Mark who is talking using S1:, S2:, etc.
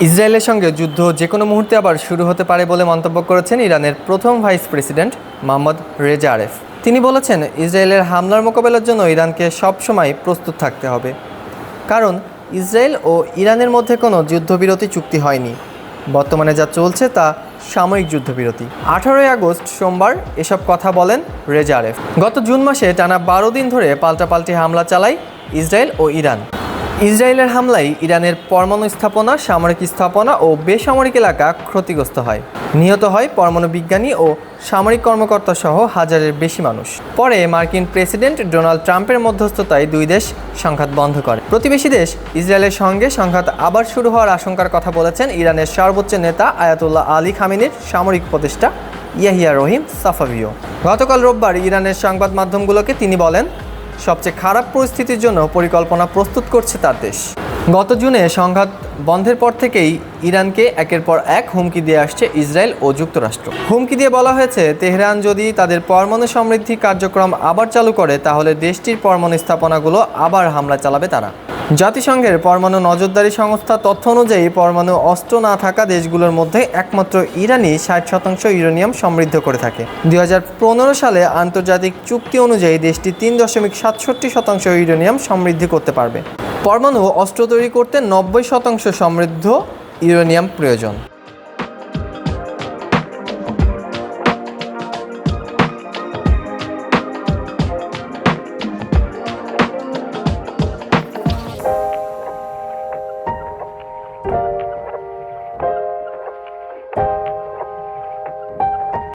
S1: ইসরায়েলের সঙ্গে যুদ্ধ যে কোনো মুহূর্তে আবার শুরু হতে পারে বলে মন্তব্য করেছেন ইরানের প্রথম vice president Mohammad Reza Aref তিনি বলেছেন, ইসরায়েলের হামলার মোকাবেলার জন্য ইরানকে সবসময় প্রস্তুত থাকতে হবে। কারণ, ইসরায়েল ও ইরানের মধ্যে কোনো যুদ্ধবিরতি চুক্তি হয়নি। বর্তমানে যা চলছে তা সাময়িক যুদ্ধবিরতি। আঠারোই আগস্ট সোমবার এসব কথা বলেন রেজা আরেফ গত জুন মাসে টানা বারো দিন ধরে পাল্টাপাল্টি হামলা চালায় ইসরায়েল ও ইরান। ইসরায়েলের হামলায় ইরানের পরমাণু স্থাপনা, সামরিক স্থাপনা ও বেসামরিক এলাকা ক্ষতিগ্রস্ত হয়। নিহত হয় পরমাণু বিজ্ঞানী ও সামরিক কর্মকর্তা সহ হাজারের বেশি মানুষ। পরে মার্কিন প্রেসিডেন্ট ডোনাল্ড ট্রাম্পের মধ্যস্থতায় দুই দেশ সংঘাত বন্ধ করে। প্রতিবেশী দেশ ইসরায়েলের সঙ্গে সংঘাত আবার শুরু হওয়ার আশঙ্কার কথা বলেছেন ইরানের সর্বোচ্চ নেতা আয়াতুল্লাহ আলী খামিনের সামরিক উপদেষ্টা ইয়াহিয়া রহিম সাফাভিও। গতকাল রোববার ইরানের সংবাদ মাধ্যমগুলোকে তিনি বলেন সবচেয়ে খারাপ পরিস্থিতির জন্য পরিকল্পনা প্রস্তুত করছে তার দেশ। গত জুনে সংঘাত বন্ধের পর থেকেই ইরানকে একের পর এক হুমকি দিয়ে আসছে ইসরায়েল ও যুক্তরাষ্ট্র। হুমকি দিয়ে বলা হয়েছে, তেহরান যদি তাদের পরমাণু সমৃদ্ধি কার্যক্রম আবার চালু করে, তাহলে দেশটির পরমাণু স্থাপনাগুলো আবার হামলা চালাবে তারা। জাতিসংঘের পরমাণু নজরদারি সংস্থা তথ্য অনুযায়ী পরমাণু অস্ত্র না থাকা দেশগুলোর মধ্যে একমাত্র ইরানই ষাট শতাংশ ইউরেনিয়াম সমৃদ্ধ করে থাকে। দু হাজার পনেরো সালে আন্তর্জাতিক চুক্তি অনুযায়ী দেশটি তিন দশমিক সাতষট্টি শতাংশ ইউরেনিয়াম সমৃদ্ধি করতে পারবে। পরমাণু অস্ত্র তৈরি করতে নব্বই শতাংশ সমৃদ্ধ ইউরেনিয়াম প্রয়োজন।